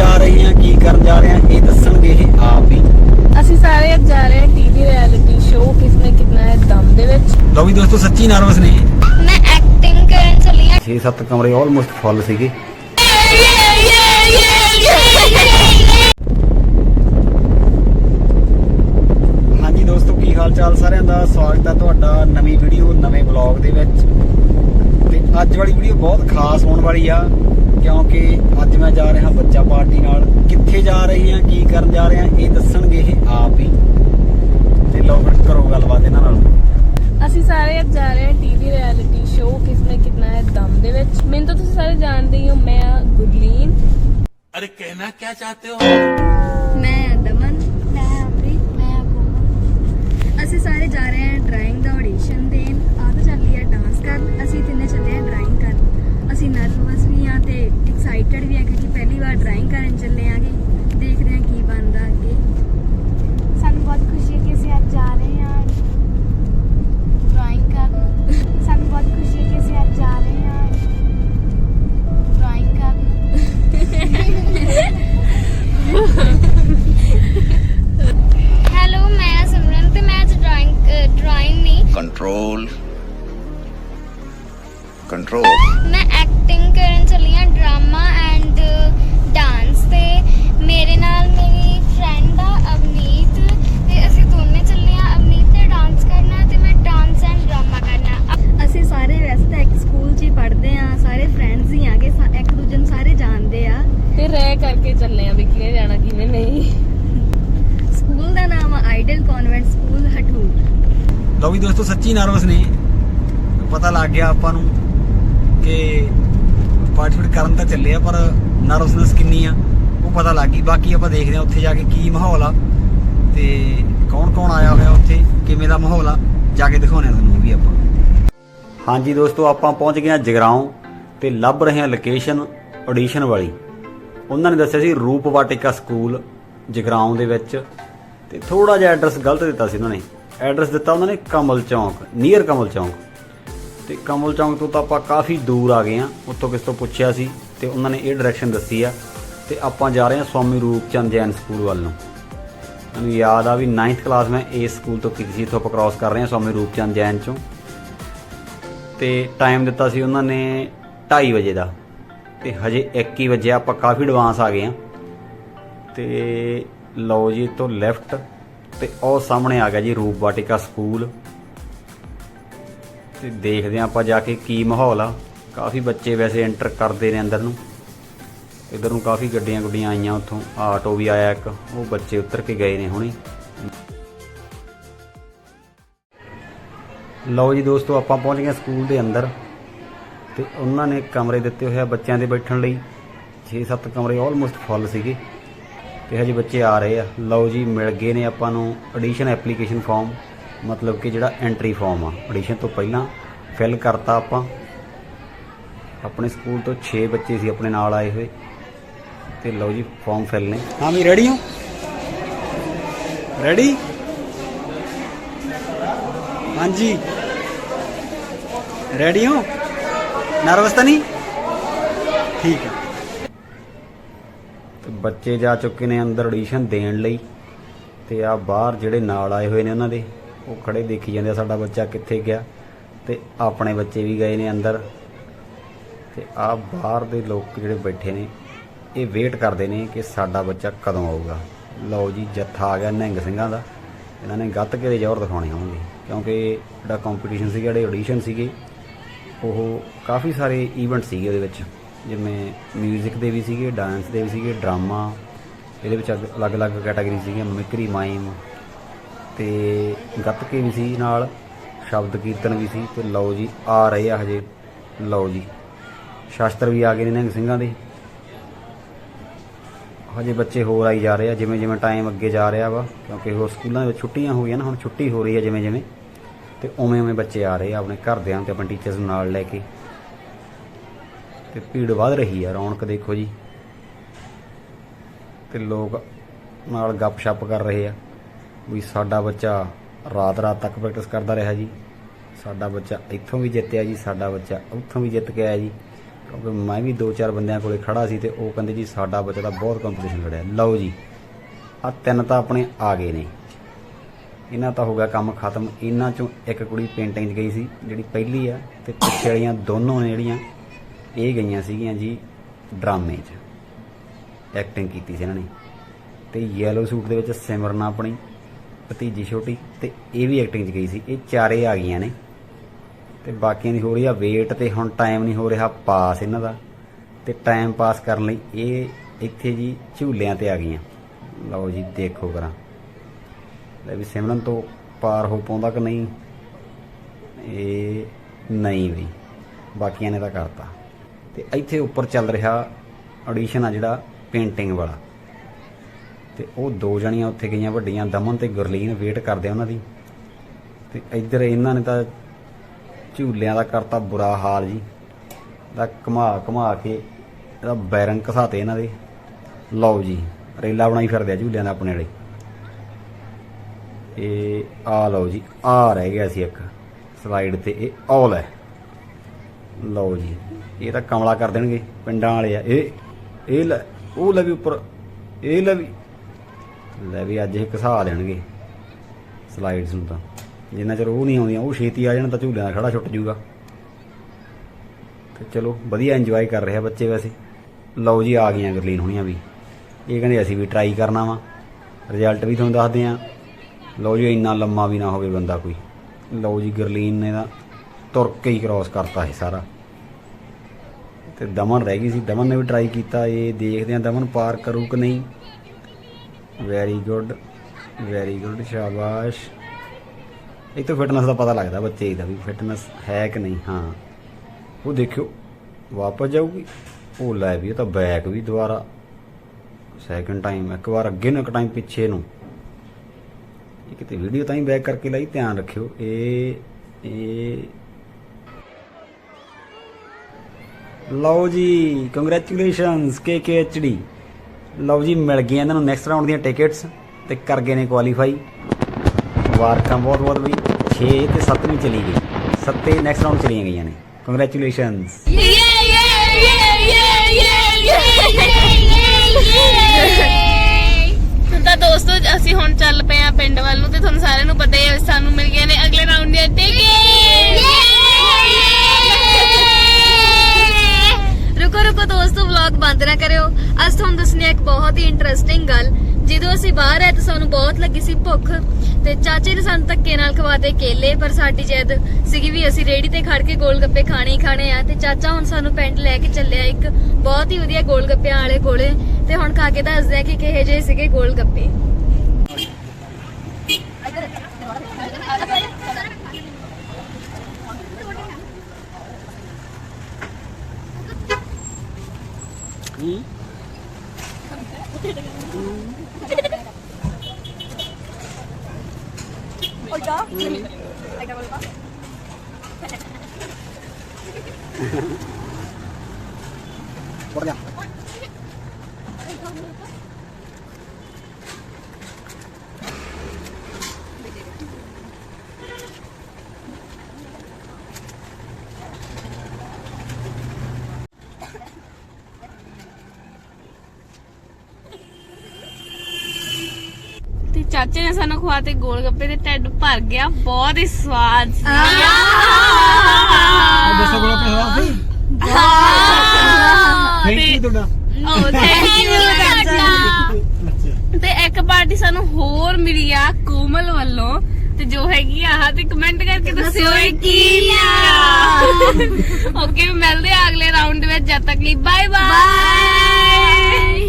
ਜਾ ਰਹੇ ਹਾਂ ਕੀ ਕਰਨ ਜਾ ਰਹੇ ਹਾਂ ਇਹ ਦੱਸਣਗੇ ਇਹ ਆਪ ਹੀ। ਅਸੀਂ ਸਾਰੇ ਅੱਜ ਜਾ ਰਹੇ ਹਾਂ ਟੀਵੀ ਰਿਐਲਿਟੀ ਸ਼ੋਅ ਕਿਸਨੇ ਕਿਤਨਾ ਹੈ ਦਮ ਦੇ ਵਿੱਚ। ਲਓ ਵੀ ਦੋਸਤੋ ਸੱਚੀ ਨਰਵਸ ਨੇ ਮੈਂ ਐਕਟਿੰਗ ਕਰਨ ਚੱਲੀ ਆ 6-7 ਕਮਰੇ ਆਲਮੋਸਟ ਫੁੱਲ ਸੀਗੇ। ਹਾਂਜੀ ਦੋਸਤੋ ਕੀ ਹਾਲ ਚਾਲ ਸਾਰਿਆਂ ਦਾ? ਸਵਾਗਤ ਹੈ ਤੁਹਾਡਾ ਨਵੀਂ ਵੀਡੀਓ ਨਵੇਂ ਬਲੌਗ ਦੇ ਵਿੱਚ। ਤੇ ਅੱਜ ਵਾਲੀ ਵੀਡੀਓ ਬਹੁਤ ਖਾਸ ਹੋਣ ਵਾਲੀ ਆ। ਕਿਉਂਕਿ ਅੱਜ ਮੈਂ ਜਾ ਰਿਹਾ ਬੱਚਾ ਪਾਰਟੀ ਨਾਲ। ਕਿੱਥੇ ਜਾ ਰਹੇ ਹਾਂ ਕੀ ਕਰਨ ਜਾ ਰਹੇ ਇਹ ਦੱਸਣਗੇ ਇਹ ਆਪ ਹੀ। ਤੇ ਲਓ ਫਿਰ ਕਰੋ ਗੱਲਬਾਤ ਇਹਨਾਂ ਨਾਲ। ਅਸੀਂ ਸਾਰੇ ਅੱਜ ਜਾ ਰਹੇ ਹਾਂ ਟੀਵੀ ਰਿਐਲਿਟੀ ਸ਼ੋਅ ਕਿਸ ਨੇ ਕਿੰਨਾ ਹੈ ਦਮ ਦੇ ਵਿੱਚ। ਮੈਨੂੰ ਤਾਂ ਤੁਸੀਂ ਸਾਰੇ ਜਾਣਦੇ ਹੋ ਮੈਂ ਗੁਰਲੀਨ। ਅਰੇ ਕਹਿਣਾ ਕੀ ਚਾਹਤੇ ਹੋ? ਮੈਂ ਕਰਕੇ ਚੱਲੇ ਆ ਵੀ ਕਿਵੇਂ ਜਾਣਾ ਕਿਵੇਂ ਨਹੀਂ। ਸਕੂਲ ਦਾ ਨਾਮ ਆ ਆਈਡਲ ਕਨਵੈਂਟ ਸਕੂਲ ਹਟੂਰ ਲਓ ਵੀ ਦੋਸਤੋ ਸੱਚੀ ਨਰਵਸ ਨੇ। ਪਤਾ ਲੱਗ ਗਿਆ ਆਪਾਂ ਨੂੰ ਕਿ ਪਾਰਟਿਸਿਪੇਟ ਕਰਨ ਤਾਂ ਚੱਲੇ ਆ ਪਰ ਨਰਵਸਨੈਸ ਕਿੰਨੀ ਆ ਉਹ ਪਤਾ ਲੱਗ ਗਈ। ਬਾਕੀ ਆਪਾਂ ਦੇਖਦੇ ਆ ਉੱਥੇ ਜਾ ਕੇ ਕੀ ਮਾਹੌਲ ਆ ਤੇ ਕੌਣ ਕੌਣ ਆਇਆ ਹੋਇਆ ਉੱਥੇ ਕਿਵੇਂ ਦਾ ਮਾਹੌਲ ਆ ਜਾ ਕੇ ਦਿਖਾਉਣੇ ਆ ਤੁਹਾਨੂੰ ਵੀ ਆਪਾਂ। ਹਾਂਜੀ ਦੋਸਤੋ ਆਪਾਂ ਪਹੁੰਚ ਗਏ ਆ ਜਗਰਾਉਂ ਤੇ ਲੱਭ ਰਹੇ ਹਾਂ ਲੋਕੇਸ਼ਨ ਆਡੀਸ਼ਨ ਵਾਲੀ। ਉਹਨਾਂ ਨੇ ਦੱਸਿਆ ਸੀ ਰੂਪ ਵਾਟਿਕਾ ਸਕੂਲ, ਜਗਰਾਉਂ ਦੇ ਵਿੱਚ। ਤੇ ਥੋੜਾ ਜਿਹਾ ਐਡਰੈਸ ਗਲਤ ਦਿੱਤਾ ਸੀ ਉਹਨਾਂ ਨੇ। ਐਡਰੈਸ ਦਿੱਤਾ ਉਹਨਾਂ ਨੇ ਕਮਲ ਚੌਂਕ ਨੀਅਰ ਕਮਲ ਚੌਂਕ। ਤੇ ਕਮਲ ਚੌਂਕ ਤੋਂ ਤਾਂ ਆਪਾਂ ਕਾਫੀ ਦੂਰ ਆ ਗਏ ਆ ਉੱਥੋਂ ਕਿਸ ਤੋਂ ਪੁੱਛਿਆ ਸੀ ਤੇ ਉਹਨਾਂ ਨੇ ਇਹ ਡਾਇਰੈਕਸ਼ਨ ਦੱਸੀ ਆ। ਤੇ ਆਪਾਂ ਜਾ ਰਹੇ ਹਾਂ ਸਵਾਮੀ ਰੂਪ ਚੰਦ ਜੈਨ ਸਕੂਲ ਵੱਲ ਨੂੰ। ਮੈਨੂੰ ਯਾਦ ਆ ਵੀ 9th ਕਲਾਸ ਮੈਂ ਇਸ ਸਕੂਲ ਤੋਂ ਕੀਤੀ ਸੀ, ਇੱਥੋਂ ਆਪਾਂ ਕ੍ਰਾਸ ਕਰ ਰਹੇ ਹਾਂ ਸਵਾਮੀ ਰੂਪ ਚੰਦ ਜੈਨ ਚੋਂ। ਤੇ ਟਾਈਮ ਦਿੱਤਾ ਸੀ ਉਹਨਾਂ ਨੇ 2:30 ਵਜੇ ਦਾ। ਤੇ ਹਜੇ 1 ਵਜੇ ਆਪਾਂ ਕਾਫੀ ਐਡਵਾਂਸ ਆ ਗਏ ਆ ਤੇ ਲਓ ਜੀ ਤੋਂ ਲੈਫਟ ਤੇ ਉਹ ਸਾਹਮਣੇ ਆ ਗਿਆ ਜੀ ਰੂਪ ਵਾਟਿਕਾ ਸਕੂਲ ਤੇ ਦੇਖਦੇ ਆ ਆਪਾਂ ਜਾ ਕੇ ਕੀ ਮਾਹੌਲ ਆ। ਕਾਫੀ ਬੱਚੇ ਵੈਸੇ ਐਂਟਰ ਕਰਦੇ ਨੇ ਅੰਦਰ ਨੂੰ। ਇਧਰ ਨੂੰ ਕਾਫੀ ਗੱਡੀਆਂ ਗੁੱਡੀਆਂ ਆਈਆਂ ਉੱਥੋਂ। ਆਟੋ ਵੀ ਆਇਆ ਇੱਕ, ਉਹ ਬੱਚੇ ਉਤਰ ਕੇ ਗਏ ਨੇ ਹੁਣੇ। ਲਓ ਜੀ ਦੋਸਤੋ, ਆਪਾਂ ਪਹੁੰਚ ਗਏ ਸਕੂਲ ਦੇ ਅੰਦਰ। ਤੇ ਉਹਨਾਂ ਨੇ ਕਮਰੇ ਦਿੱਤੇ ਹੋਏ ਆ ਬੱਚਿਆਂ ਦੇ ਬੈਠਣ ਲਈ। 6-7 ਕਮਰੇ ਆਲਮੋਸਟ ਫੁੱਲ ਸੀਗੇ। ਤੇ ਹਜੇ ਬੱਚੇ ਆ ਰਹੇ ਆ। ਲਓ ਜੀ, ਮਿਲ ਗਏ ਨੇ ਆਪਾਂ ਨੂੰ ਐਡੀਸ਼ਨ ਐਪਲੀਕੇਸ਼ਨ ਫਾਰਮ ਮਤਲਬ ਕਿ ਜਿਹੜਾ ਐਂਟਰੀ ਫਾਰਮ ਆ। ਐਡੀਸ਼ਨ ਤੋਂ ਪਹਿਲਾਂ ਫਿਲ ਕਰਤਾ ਆਪਾਂ। ਆਪਣੇ ਸਕੂਲ ਤੋਂ 6 ਬੱਚੇ ਸੀ ਆਪਣੇ ਨਾਲ ਆਏ ਹੋਏ। ਤੇ ਲਓ ਜੀ ਫਾਰਮ ਫਿਲ ਨੇ। ਹਾਂ ਵੀ ਰੈਡੀ ਹੋ? ਰੈਡੀ ਹਾਂਜੀ। ਰੈਡੀ ਹੋ? ਨਰਵਸ ਤਾਂ ਨਹੀਂ? ਠੀਕ ਹੈ। ਤੇ ਬੱਚੇ ਜਾ ਚੁੱਕੇ ਨੇ ਅੰਦਰ ਆਡੀਸ਼ਨ ਦੇਣ ਲਈ ਤੇ ਆ ਬਾਹਰ ਜਿਹੜੇ ਨਾਲ ਆਏ ਹੋਏ ਨੇ ਉਹਨਾਂ ਦੇ, ਉਹ ਖੜੇ ਦੇਖੀ ਜਾਂਦੇ ਆ ਸਾਡਾ ਬੱਚਾ ਕਿੱਥੇ ਗਿਆ ਤੇ ਆਪਣੇ ਬੱਚੇ ਵੀ ਗਏ ਨੇ ਅੰਦਰ ਤੇ ਆ ਬਾਹਰ ਦੇ ਲੋਕ ਜਿਹੜੇ ਬੈਠੇ ਨੇ, ਇਹ ਵੇਟ ਕਰਦੇ ਨੇ ਕਿ ਸਾਡਾ ਬੱਚਾ ਕਦੋਂ ਆਊਗਾ। ਲਓ ਜੀ, ਜੱਥਾ ਆ ਗਿਆ ਨਹਿੰਗ ਸਿੰਘਾਂ ਦਾ। ਇਹਨਾਂ ਨੇ ਗੱਤਕੇ ਦੇ ਜ਼ੋਰ ਦਿਖਾਉਣੇ ਹੋਣਗੇ ਕਿਉਂਕਿ ਜਿਹੜਾ ਕੰਪੀਟੀਸ਼ਨ ਸੀਗਾ, ਜਿਹੜੇ ਆਡੀਸ਼ਨ ਸੀਗੇ ਉਹ ਕਾਫੀ ਸਾਰੇ ਇਵੈਂਟ ਸੀਗੇ ਉਹਦੇ ਵਿੱਚ। ਜਿਵੇਂ 뮤직 ਦੇ ਵੀ ਸੀਗੇ ਡਾਂਸ ਦੇ ਵੀ ਸੀਗੇ ਡਰਾਮਾ ਇਹਦੇ ਵਿੱਚ ਅਗ- ਅਲੱਗ-ਅਲੱਗ ਕੈਟਾਗਰੀ ਸੀਗੀਆਂ, ਮਿਕਰੀ ਮਾਈਮ ਤੇ ਗੱਤਕੇ ਵੀ ਸੀ ਨਾਲ, ਸ਼ਬਦ ਕੀਰਤਨ ਵੀ ਸੀ ਤੇ ਲਓ ਜੀ, ਆ ਰਹੇ ਆ ਹਜੇ, ਲਓ ਜੀ। ਸ਼ਾਸਤਰ ਵੀ ਆ ਗਏ ਨੇ ਨਿਹੰਗ ਸਿੰਘਾਂ ਦੇ। ਹਜੇ ਬੱਚੇ ਹੋਰ ਆਈ ਜਾ ਰਹੇ ਆ ਜਿਵੇਂ ਜਿਵੇਂ ਟਾਈਮ ਅੱਗੇ ਜਾ ਰਿਹਾ ਵਾ, ਕਿਉਂਕਿ ਹੋਰ ਸਕੂਲਾਂ ਦੇ ਵਿੱਚ ਛੁੱਟੀਆਂ ਹੋ ਗਈਆਂ ਨਾ, ਹੁਣ ਛੁੱਟੀ ਹੋ ਰਹੀ ਹੈ ਜਿਵੇਂ ਜਿਵੇਂ ਤੇ ਉਵੇਂ ਉਵੇਂ ਬੱਚੇ ਆ ਰਹੇ ਆ ਆਪਣੇ ਘਰਦਿਆਂ ਤੇ, ਆਪਣੇ ਟੀਚਰਸ ਨੂੰ ਨਾਲ ਲੈ ਕੇ। ਤੇ ਭੀੜ ਵੱਧ ਰਹੀ ਆ, ਰੌਣਕ ਦੇਖੋ ਜੀ। ਤੇ ਲੋਕ ਨਾਲ ਗੱਪ-ਸ਼ੱਪ ਕਰ ਰਹੇ ਆ ਵੀ ਸਾਡਾ ਬੱਚਾ ਰਾਤ ਰਾਤ ਤੱਕ ਪ੍ਰੈਕਟਿਸ ਕਰਦਾ ਰਿਹਾ ਜੀ। ਸਾਡਾ ਬੱਚਾ ਇੱਥੋਂ ਵੀ ਜਿੱਤਿਆ ਜੀ, ਸਾਡਾ ਬੱਚਾ ਉੱਥੋਂ ਵੀ ਜਿੱਤ ਕੇ ਆਇਆ ਜੀ। ਕਿਉਂਕਿ ਮੈਂ ਵੀ ਦੋ ਚਾਰ ਬੰਦਿਆਂ ਕੋਲੇ ਖੜਾ ਸੀ ਤੇ ਉਹ ਕਹਿੰਦੇ ਜੀ, ਸਾਡਾ ਬੱਚਾ ਤਾਂ ਬਹੁਤ ਕੰਪੀਟੀਸ਼ਨ ਲੜਿਆ। ਲਓ ਜੀ ਆ ਤਿੰਨ ਤਾਂ ਆਪਣੇ ਆ ਗਏ ਨੇ। ਇਹਨਾਂ ਤਾਂ ਹੋ ਗਿਆ ਕੰਮ ਖਤਮ। ਇਹਨਾਂ ਚੋਂ ਇੱਕ ਕੁੜੀ ਪੇਂਟਿੰਗ 'ਚ ਗਈ ਸੀ, ਜਿਹੜੀ ਪਹਿਲੀ ਆ, ਤੇ ਪਿੱਛੇ ਵਾਲੀਆਂ ਦੋਨੋਂ ਜਿਹੜੀਆਂ, ਇਹ ਗਈਆਂ ਸੀਗੀਆਂ ਜੀ ਡਰਾਮੇ 'ਚ। ਐਕਟਿੰਗ ਕੀਤੀ ਸੀ ਇਹਨਾਂ ਨੇ। ਤੇ ਯੈਲੋ ਸੂਟ ਦੇ ਵਿੱਚ ਸਿਮਰਨ ਆਪਣੀ, ਭਤੀਜੀ ਛੋਟੀ, ਤੇ ਇਹ ਵੀ ਐਕਟਿੰਗ 'ਚ ਗਈ ਸੀ। ਇਹ ਚਾਰੇ ਆ ਗਈਆਂ ਨੇ। ਤੇ ਬਾਕੀਆਂ ਦੀ ਹੋ ਰਹੀ ਆ ਵੇਟ ਤੇ ਹੁਣ ਟਾਈਮ ਨਹੀਂ ਹੋ ਰਿਹਾ ਪਾਸ ਇਹਨਾਂ ਦਾ। ਤੇ ਟਾਈਮ ਪਾਸ ਕਰਨ ਲਈ ਇਹ ਇੱਥੇ ਜੀ ਝੂਲਿਆਂ ਤੇ ਆ ਗਈਆਂ। ਲਓ ਜੀ, ਦੇਖੋ ਕਰਾਂ। ਲੈ ਵੀ ਸਿਮਰਨ ਤੋਂ ਪਾਰ ਹੋ ਪਾਉਂਦਾ ਕਿ ਨਹੀਂ? ਇਹ ਨਹੀਂ ਵੀ। ਬਾਕੀਆਂ ਨੇ ਤਾਂ ਕਰਤਾ। ਤੇ ਇੱਥੇ ਉੱਪਰ ਚੱਲ ਰਿਹਾ ਆਡੀਸ਼ਨ ਆ ਜਿਹੜਾ ਪੇਂਟਿੰਗ ਵਾਲਾ। ਤੇ ਉਹ ਦੋ ਜਣੀਆਂ ਉੱਥੇ ਗਈਆਂ ਵੱਡੀਆਂ, ਦਮਨ ਤੇ ਗੁਰਲੀਨ ਵੇਟ ਕਰਦੇ ਉਹਨਾਂ ਦੀ। ਤੇ ਇੱਧਰ ਇਹਨਾਂ ਨੇ ਤਾਂ ਝੂਲਿਆਂ ਦਾ ਕਰਤਾ ਬੁਰਾ ਹਾਲ ਜੀ। ਦਾ ਘੁਮਾ ਘੁਮਾ ਕੇ ਇਹਦਾ ਬੈਰਨ ਘਸਾਤੇ ਇਹਨਾਂ ਦੇ। ਲਓ ਜੀ, ਰੇਲਾ ਬਣਾਈ ਫਿਰਦੇ ਆ ਝੂਲਿਆਂ ਦਾ ਆਪਣੇ ਵਾਲੇ। ਇਹ ਆ ਲਓ ਜੀ, ਆ ਰਹਿ ਗਿਆ ਸੀ ਇੱਕ ਸਲਾਈਡ ਤੇ, ਇਹ ਆਲ ਹੈ। ਲਓ ਜੀ, ਇਹ ਤਾਂ ਕਮਲਾ ਕਰ ਦੇਣਗੇ, ਪਿੰਡਾਂ ਵਾਲੇ ਆ। ਇਹ ਇਹ ਲੈ, ਉਹ ਲੈ ਵੀ ਉੱਪਰ, ਇਹ ਲੈ ਵੀ ਲੈ ਵੀ ਅੱਜ ਇਹ ਘਸਾ ਦੇਣਗੇ ਸਲਾਈਡਸ ਨੂੰ ਤਾਂ। ਜਿੰਨਾ ਚਿਰ ਉਹ ਨਹੀਂ ਆਉਂਦੀਆਂ, ਉਹ ਛੇਤੀ ਆ ਜਾਣ ਤਾਂ ਝੂਲਿਆਂ ਦਾ ਖੜਾ ਛੁੱਟ ਜੂਗਾ ਤੇ ਚਲੋ, ਵਧੀਆ ਇੰਜੋਏ ਕਰ ਰਿਹਾ ਬੱਚੇ ਵੈਸੇ। ਲਓ ਜੀ, ਆ ਗਈਆਂ ਗਰਲੀਨ ਹੋਣੀਆਂ ਵੀ। ਇਹ ਕਹਿੰਦੇ ਅਸੀਂ ਵੀ ਟਰਾਈ ਕਰਨਾ ਵਾ। ਰਿਜ਼ਲਟ ਵੀ ਤੁਹਾਨੂੰ ਦੱਸਦੇ ਆ। ਲਓ ਜੀ, ਇੰਨਾ ਲੰਮਾ ਵੀ ਨਾ ਹੋਵੇ ਬੰਦਾ ਕੋਈ। ਲਓ ਜੀ, ਗਰਲੀਨ ਨੇ ਤਾਂ ਤੁਰ ਕੇ ਹੀ ਕ੍ਰਾਸ ਕਰਤਾ ਹੈ ਸਾਰਾ। ਤੇ ਦਮਨ ਰਹਿ ਗਈ ਸੀ। ਦਮਨ ਨੇ ਵੀ ਟਰਾਈ ਕੀਤਾ। ਇਹ ਦੇਖਦੇ ਆ ਦਮਨ ਪਾਰ ਕਰੂ ਕਿ ਨਹੀਂ। ਵੈਰੀ ਗੁੱਡ ਵੈਰੀ ਗੁੱਡ ਸ਼ਾਬਾਸ਼। ਇਹ ਤਾਂ ਫਿਟਨੈਸ ਦਾ ਪਤਾ ਲੱਗਦਾ ਬੱਚੇ ਦਾ ਵੀ ਫਿਟਨੈਸ ਹੈ ਕਿ ਨਹੀਂ, ਹਾਂ। ਉਹ ਦੇਖਿਓ, ਵਾਪਸ ਜਾਊਗੀ। ਉਹ ਲੈ ਵੀ ਇਹ ਤਾਂ ਬੈਕ ਵੀ ਦੁਬਾਰਾ। ਸੈਕੰਡ ਟਾਈਮ ਇੱਕ ਵਾਰ ਅੱਗੇ ਨੂੰ, ਇੱਕ ਟਾਈਮ ਪਿੱਛੇ ਨੂੰ। ਇਹ ਕਿਤੇ ਵੀਡੀਓ ਤਾਂ ਹੀ ਬੈਕ ਕਰਕੇ ਲਈ, ਧਿਆਨ ਰੱਖਿਓ। ਇਹ ਇਹ ਲਓ ਜੀ ਕੰਗ੍ਰੈਚੁਲੇਸ਼ਨਸ KKHD ਲਓ ਜੀ, ਮਿਲ ਗਈਆਂ ਇਹਨਾਂ ਨੂੰ ਨੈਕਸਟ ਰਾਉਂਡ ਦੀਆਂ ਟਿਕਟਸ ਤੇ ਕਰ ਗਏ ਨੇ ਕੁਆਲੀਫਾਈ ਮੁਬਾਰਕਾਂ ਬਹੁਤ ਬਹੁਤ ਵੀ 6 ਤੇ 7 ਵੀ ਚਲੀ ਗਈ। ਸੱਤੇ ਨੈਕਸਟ ਰਾਉਂਡ ਚਲੀਆਂ ਗਈਆਂ ਨੇ। ਕੰਗ੍ਰੈਚੁਲੇਸ਼ਨਸ ਪਿੰਡ ਵੱਲ ਨੂੰ ਤੇ ਤੁਹਾਨੂੰ ਸਾਰਿਆਂ ਨੂੰ ਪਤਾ ਹੀ ਹੈ, ਸਾਨੂੰ ਮਿਲ ਗਏ ਨੇ ਅਗਲੇ ਰਾਉਂਡ ਦੀਆਂ ਟਿਕਟ ਰੁਕੋ ਰੁਕੋ ਦੋਸਤੋ ਵਲੌਗ ਬੰਦ ਨਾ ਕਰਿਓ। ਅੱਜ ਤੁਹਾਨੂੰ ਦੱਸਣੀ ਹੈ ਇੱਕ ਬਹੁਤ ਹੀ ਇੰਟਰਸਟਿੰਗ ਗੱਲ। ਜਦੋਂ ਅਸੀਂ ਬਾਹਰ ਆਏ ਤਾਂ ਸਾਨੂੰ ਬਹੁਤ ਲੱਗੀ ਸੀ ਭੁੱਖ। ਤੇ ਚਾਚੇ ਨੇ ਸਾਨੂੰ ਧੱਕੇ ਨਾਲ ਖਵਾਤੇ ਕੇਲੇ, ਪਰ ਸਾਡੀ ਜੈਦ ਸੀਗੀ ਵੀ ਅਸੀਂ ਰੇੜੀ ਤੇ ਖੜ ਕੇ ਗੋਲ ਗੱਪੇ ਖਾਣੇ ਹੀ ਖਾਣੇ ਆ। ਤੇ ਚਾਚਾ ਹੁਣ ਸਾਨੂੰ ਪਿੰਡ ਲੈ ਕੇ ਚੱਲਿਆ ਇੱਕ ਬਹੁਤ ਹੀ ਵਧੀਆ ਗੋਲ ਗੱਪਿਆਂ ਵਾਲੇ ਕੋਲੇ। ਤੇ ਹੁਣ ਖਾ ਕੇ ਦੱਸਦੇ ਆ ਕਿ ਕਿਹੇ ਜਿਹੇ ਸੀਗੇ ਗੋਲ ਗੱਪੇ ਪੜ ਜਾ ਤੇ ਚਾਚੇ ਨੇ ਸਾਨੂੰ ਖਵਾਤੇ ਗੋਲ ਗੱਪੇ ਤੇ ਢਿੱਡ ਭਰ ਗਿਆ। ਬਹੁਤ ਹੀ ਸਵਾਦ ਸੀ। ਦੱਸੋ ਕੋਲ ਆਪਣੇ ਹਵਾ ਸੀ ਥੈਂਕ ਯੂ ਤੁਹਾਡਾ। ਓ ਥੈਂਕ ਯੂ ਤੇ ਇੱਕ ਪਾਰਟੀ ਸਾਨੂੰ ਹੋਰ ਮਿਲੀ ਆ ਕੋਮਲ ਵੱਲੋਂ। ਤੇ ਜੋ ਹੈਗੀ ਆ ਆਹ ਤੇ ਕਮੈਂਟ ਕਰਕੇ ਦੱਸਿਓ ਇਹ ਕੀ ਆ ਓਕੇ ਮਿਲਦੇ ਆ ਅਗਲੇ ਰਾਉਂਡ ਦੇ ਵਿੱਚ। ਜਦ ਤੱਕ ਲਈ ਬਾਏ ਬਾਏ